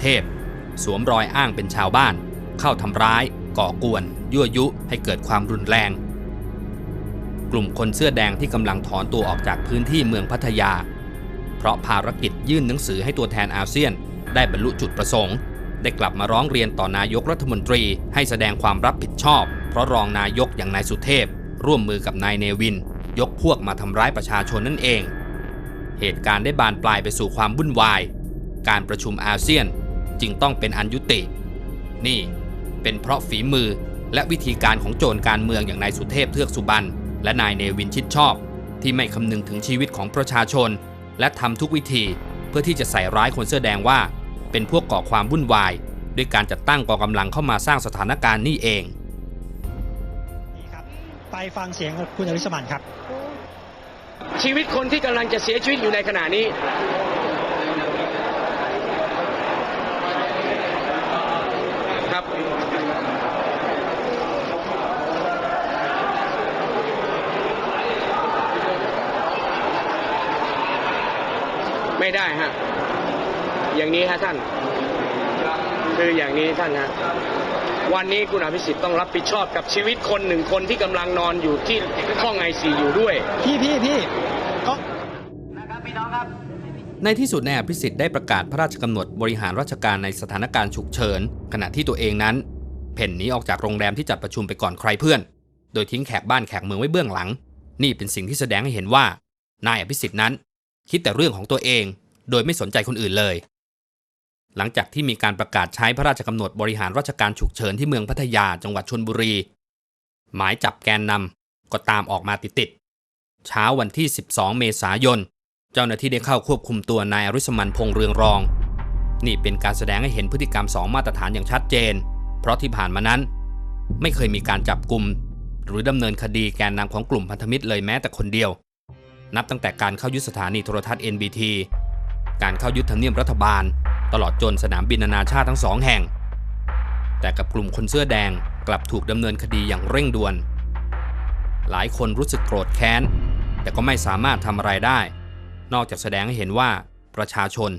เทพ สวมรอยอ้างเป็นชาวบ้าน เข้าทำร้าย ก่อกวน ยั่วยุให้เกิดความรุนแรง กลุ่มคนเสื้อแดงที่กำลังถอนตัวออกจากพื้นที่เมืองพัทยา เพราะภารกิจยื่นหนังสือให้ตัวแทนอาเซียน ได้บรรลุจุดประสงค์ ได้กลับมาร้องเรียนต่อนายกรัฐมนตรีให้แสดงความรับผิดชอบ เพราะรองนายกอย่างนายสุเทพ ร่วมมือกับนายเนวิน ยกพวกมาทำร้ายประชาชนนั่นเองเหตุการณ์ได้บานปลายไปสู่ความวุ่นวาย การประชุมอาเซียน จึงต้องเป็นอันยุติ นี่เป็นเพราะฝีมือและวิธีการของโจรการเมืองอย่างนายสุเทพเทือกสุบรรณและนายเนวินชิดชอบ ที่ไม่คำนึงถึงชีวิตของประชาชน และทำทุกวิธีเพื่อที่จะใส่ร้ายคนเสื้อแดงว่า เป็นพวกก่อความวุ่นวาย ด้วยการจัดตั้งกองกำลังเข้ามาสร้างสถานการณ์นี่เองนี่ครับไปฟังเสียงคุณอริสมันครับ ชีวิตคนที่กำลังจะเสียชีวิตอยู่ในขณะนี้ ไม่ได้ฮะ อย่างนี้ฮะท่าน คืออย่างนี้ท่านฮะ วันนี้คุณอภิสิทธิ์ต้องรับผิดชอบกับชีวิตคนหนึ่งคนที่กำลังนอนอยู่ที่ห้องไอซีอยู่ด้วย พี่พี่พี่ก็ในที่สุดนายอภิสิทธิ์ได้ประกาศพระราชกำหนดบริหารราชการในสถานการณ์ฉุกเฉิน ขณะที่ตัวเองนั้น เพ่นหนีออกจากโรงแรมที่จัดประชุมไปก่อนใครเพื่อน โดยทิ้งแขกบ้านแขกเมืองไว้เบื้องหลัง นี่เป็นสิ่งที่แสดงให้เห็นว่า นายอภิสิทธิ์นั้น คิดแต่เรื่องของตัวเอง โดยไม่สนใจคนอื่นเลย หลังจากที่มีการประกาศใช้พระราชกำหนดบริหารราชการฉุกเฉินที่เมืองพัทยาจังหวัดชลบุรี หมายจับแกนนำก็ตามออกมาติดๆเช้าวันที่ 12 เมษายน เจ้าหน้าที่ได้เข้าควบคุมตัวนายอริสมันพงเรืองรอง นี่เป็นการแสดงให้เห็นพฤติกรรมสองมาตรฐานอย่างชัดเจน เพราะที่ผ่านมานั้น ไม่เคยมีการจับกลุ่มหรือดำเนินคดีแกนนำของกลุ่มพันธมิตรเลยแม้แต่คนเดียว นับตั้งแต่การเข้ายึดสถานีโทรทัศน์ NBT การเข้ายึดทำเนียบรัฐบาล ตลอดจนสนามบินนานาชาติทั้งสองแห่ง แต่กับกลุ่มคนเสื้อแดงกลับถูกดำเนินคดีอย่างเร่งด่วน หลายคนรู้สึกโกรธแค้น แต่ก็ไม่สามารถทำอะไรได้ นอกจากแสดงให้เห็นว่าประชาชน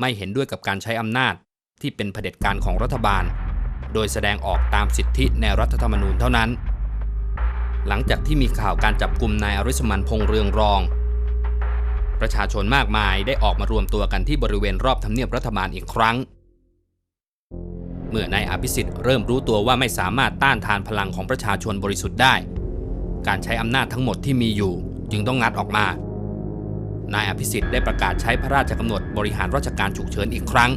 ไม่เห็นด้วยกับการใช้อำนาจที่เป็นเผด็จการของรัฐบาล โดยแสดงออกตามสิทธิในรัฐธรรมนูญเท่านั้น หลังจากที่มีข่าวการจับกลุ่มนายอริสมันพงเรืองรอง ประชาชนมากมายได้ออกมารวมตัวกันที่บริเวณรอบทำเนียบรัฐบาลอีกครั้ง เมื่อนายอภิสิทธิ์เริ่มรู้ตัวว่าไม่สามารถต้านทานพลังของประชาชนบริสุทธิ์ได้ การใช้อำนาจทั้งหมดที่มีอยู่ จึงต้องงัดออกมา นายอภิสิทธิ์ได้ประกาศใช้พระราชกำหนดบริหารราชการฉุกเฉินอีกครั้ง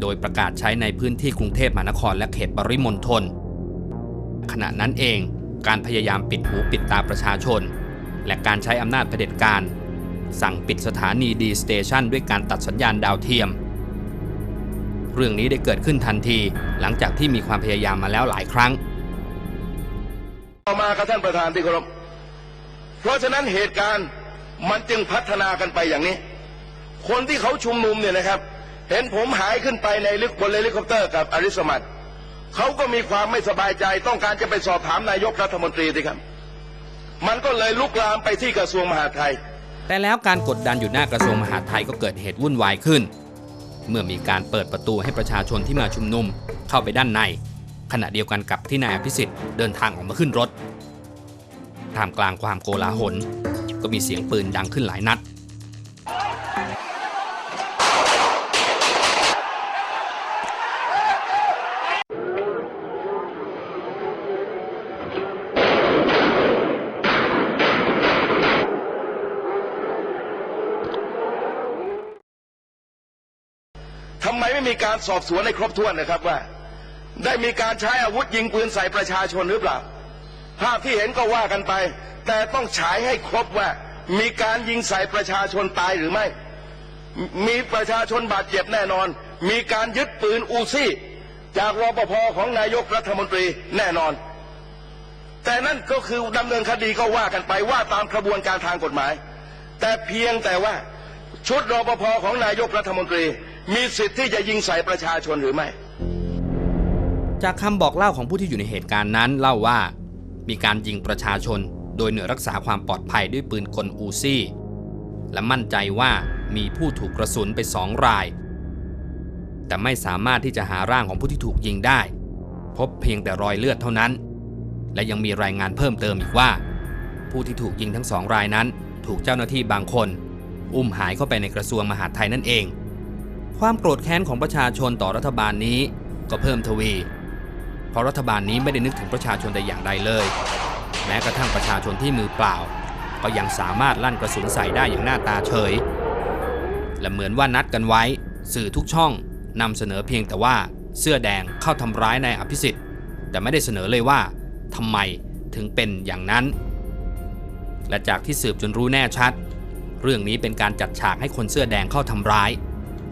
โดยประกาศใช้ในพื้นที่กรุงเทพมหานครและเขตปริมณฑลขณะนั้นเอง การพยายามปิดหูปิดตาประชาชน และการใช้อำนาจเผด็จการ สั่งปิดสถานีดีสเตชันด้วยการตัดสัญญาณดาวเทียม เรื่องนี้ได้เกิดขึ้นทันทีหลังจากที่มีความพยายามมาแล้วหลายครั้ง ต่อมาครับท่านประธานที่เคารพเพราะฉะนั้นเหตุการณ์มันจึงพัฒนากันไปอย่างนี้ คนที่เขาชุมนุมเนี่ยนะครับ เห็นผมหายขึ้นไปในลึกบนเฮลิคอปเตอร์กับอริสมัต เขาก็มีความไม่สบายใจ ต้องการจะไปสอบถามนายกรัฐมนตรีสิครับ มันก็เลยลุกลามไปที่กระทรวงมหาดไทย แต่แล้วการกดดันอยู่หน้ากระทรวงมหาดไทยก็เกิดเหตุวุ่นวายขึ้น เมื่อมีการเปิดประตูให้ประชาชนที่มาชุมนุมเข้าไปด้านใน ขณะเดียวกันกับที่นายอภิสิทธิ์เดินทางออกมาขึ้นรถท่ามกลางความโกลาหลก็มีเสียงปืนดังขึ้นหลายนัด มีการสอบสวนในครบถ้วนนะครับว่า ได้มีการใช้อาวุธยิงปืนใส่ประชาชนหรือเปล่า ภาพที่เห็นก็ว่ากันไป แต่ต้องฉายให้ครบว่า มีการยิงใส่ประชาชนตายหรือไม่ มีประชาชนบาดเจ็บแน่นอน มีการยึดปืนอูซี่จากรปภของนายกรัฐมนตรีแน่นอน แต่นั่นก็คือดำเนินคดีก็ว่ากันไปว่าตามกระบวนการทางกฎหมาย แต่เพียงแต่ว่าชุดรปภของนายกรัฐมนตรี มีสิทธิ์ที่จะยิงใส่ประชาชนหรือไม่ จากคำบอกเล่าของผู้ที่อยู่ในเหตุการณ์นั้นเล่าว่า มีการยิงประชาชน โดยหน่วยรักษาความปลอดภัยด้วยปืนกลอูซี่ และมั่นใจว่ามีผู้ถูกกระสุนไปสองราย แต่ไม่สามารถที่จะหาร่างของผู้ที่ถูกยิงได้ พบเพียงแต่รอยเลือดเท่านั้น และยังมีรายงานเพิ่มเติมอีกว่า ผู้ที่ถูกยิงทั้งสองรายนั้น ถูกเจ้าหน้าที่บางคน อุ้มหายเข้าไปในกระทรวงมหาดไทยนั่นเอง ความโกรธแค้นของประชาชนต่อรัฐบาลนี้ก็เพิ่มทวี เพราะรัฐบาลนี้ไม่ได้นึกถึงประชาชนแต่อย่างใดเลย แม้กระทั่งประชาชนที่มือเปล่า ก็ยังสามารถลั่นกระสุนใส่ได้อย่างหน้าตาเฉย และเหมือนว่านัดกันไว้ สื่อทุกช่องนำเสนอเพียงแต่ว่าเสื้อแดงเข้าทำร้ายนายอภิสิทธิ์ แต่ไม่ได้เสนอเลยว่าทำไมถึงเป็นอย่างนั้น และจากที่สืบจนรู้แน่ชัด เรื่องนี้เป็นการจัดฉากให้คนเสื้อแดงเข้าทำร้าย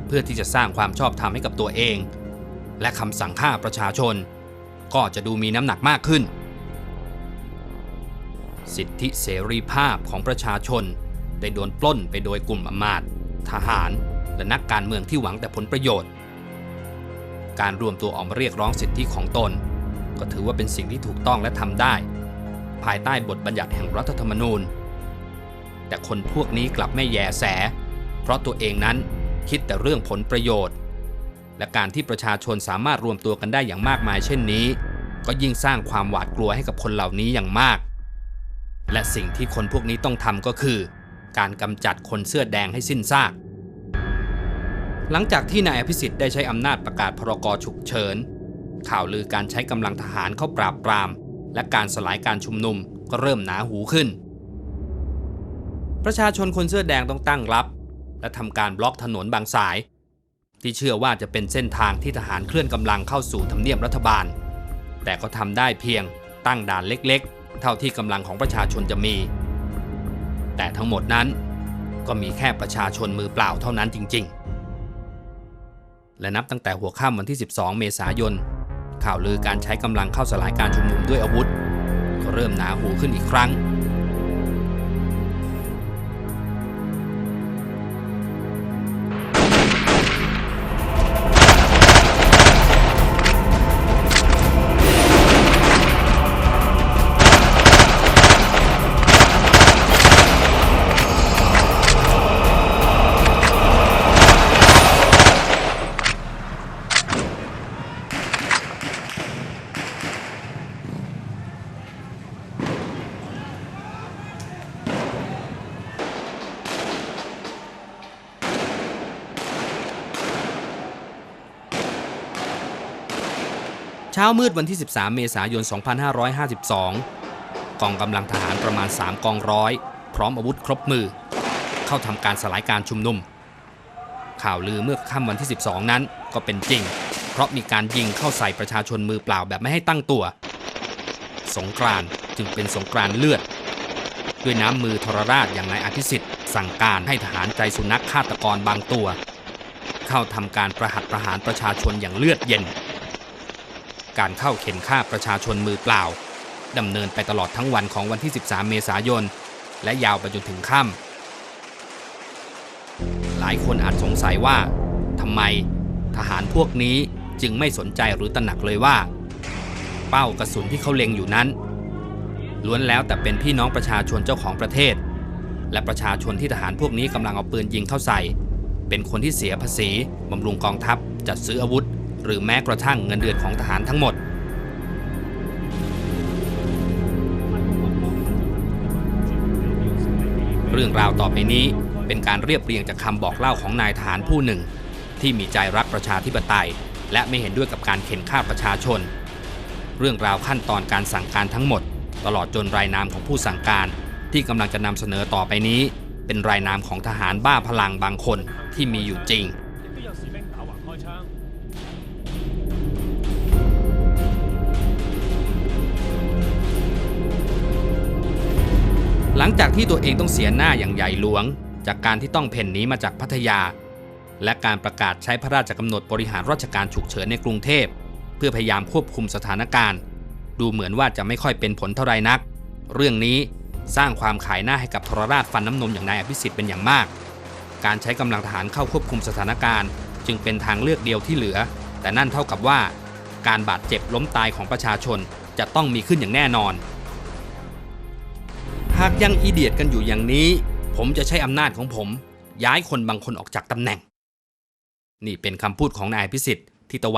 เพื่อที่จะสร้างความชอบธรรมให้กับตัวเอง และคำสั่งฆ่าประชาชน ก็จะดูมีน้ำหนักมากขึ้น สิทธิเสรีภาพของประชาชน ได้โดนปล้นไปโดยกลุ่มอำมาตย์ทหาร และนักการเมืองที่หวังแต่ผลประโยชน์ การรวมตัวออกมาเรียกร้องสิทธิของตน ก็ถือว่าเป็นสิ่งที่ถูกต้องและทำได้ ภายใต้บทบัญญัติแห่งรัฐธรรมนูญ แต่คนพวกนี้กลับไม่แยแส เพราะตัวเองนั้น คิดแต่เรื่องผลประโยชน์ และการที่ประชาชนสามารถรวมตัวกันได้อย่างมากมายเช่นนี้ ก็ยิ่งสร้างความหวาดกลัวให้กับคนเหล่านี้อย่างมาก และสิ่งที่คนพวกนี้ต้องทำก็คือ การกำจัดคนเสื้อแดงให้สิ้นซากหลังจากที่นายอภิสิทธิ์ได้ใช้อำนาจประกาศพรกฉุกเฉิน ข่าวลือการใช้กำลังทหารเข้าปราบปราม และการสลายการชุมนุมก็เริ่มหนาหูขึ้น ประชาชนคนเสื้อแดงต้องตั้งรับ และทำการบล็อกถนนบางสาย ที่เชื่อว่าจะเป็นเส้นทางที่ทหารเคลื่อนกำลังเข้าสู่ทำเนียบรัฐบาล แต่ก็ทำได้เพียงตั้งด่านเล็กๆ เท่าที่กำลังของประชาชนจะมี แต่ทั้งหมดนั้นก็มีแค่ประชาชนมือเปล่าเท่านั้นจริง ๆ และนับตั้งแต่หัวค่ำวันที่ 12 เมษายน ข่าวลือการใช้กำลังเข้าสลายการชุมนุมด้วยอาวุธ ก็เริ่มหนาหูขึ้นอีกครั้ง เช้ามืดวันที่ 13 เมษายน 2552 กองกำลังทหารประมาณ 3 กองร้อย พร้อมอาวุธครบมือ เข้าทำการสลายการชุมนุม ข่าวลือเมื่อค่ำวันที่ 12 นั้นก็เป็นจริง เพราะมีการยิงเข้าใส่ประชาชนมือเปล่าแบบไม่ให้ตั้งตัว สงกรานจึงเป็นสงกรานเลือด ด้วยน้ำมือทรราชอย่างนายอภิสิทธิ์สั่งการให้ทหารใจสุนัขฆาตกรบางตัว เข้าทำการประหัตประหารประชาชนอย่างเลือดเย็น การเข้าเข็นฆ่าประชาชนมือเปล่าดำเนินไปตลอดทั้งวันของวันที่ 13 เมษายน และยาวไปจนถึงค่ำหลายคนอาจสงสัยว่าทำไมทหารพวกนี้จึงไม่สนใจหรือตระหนักเลยว่า เป้ากระสุนที่เขาเล็งอยู่นั้น ล้วนแล้วแต่เป็นพี่น้องประชาชนเจ้าของประเทศ และประชาชนที่ทหารพวกนี้กำลังเอาปืนยิงเข้าใส่ เป็นคนที่เสียภาษีบำรุงกองทัพจัดซื้ออาวุธ หรือแม้กระทั่งเงินเดือนของทหารทั้งหมด เรื่องราวต่อไปนี้เป็นการเรียบเรียงจากคำบอกเล่าของนายทหารผู้หนึ่ง ที่มีใจรักประชาธิปไตย และไม่เห็นด้วยกับการเข็นฆ่าประชาชน เรื่องราวขั้นตอนการสั่งการทั้งหมด ตลอดจนรายนามของผู้สั่งการ ที่กำลังจะนำเสนอต่อไปนี้ เป็นรายนามของทหารบ้าพลังบางคนที่มีอยู่จริง หลังจากที่ตัวเองต้องเสียหน้าอย่างใหญ่หลวง จากการที่ต้องเพ่นหนีมาจากพัทยา และการประกาศใช้พระราชกำหนดบริหารราชการฉุกเฉินในกรุงเทพ เพื่อพยายามควบคุมสถานการณ์ ดูเหมือนว่าจะไม่ค่อยเป็นผลเท่าไรนัก เรื่องนี้สร้างความขายหน้าให้กับทรราชฟันน้ำนมอย่างนายอภิสิทธิ์เป็นอย่างมาก การใช้กำลังทหารเข้าควบคุมสถานการณ์ จึงเป็นทางเลือกเดียวที่เหลือ แต่นั่นเท่ากับว่า การบาดเจ็บล้มตายของประชาชนจะต้องมีขึ้นอย่างแน่นอน หากยังอีเดียดกันอยู่อย่างนี้ ผมจะใช้อำนาจของผม ย้ายคนบางคนออกจากตำแหน่ง นี่เป็นคำพูดของนายพิสิทธิ์ที่ตวาด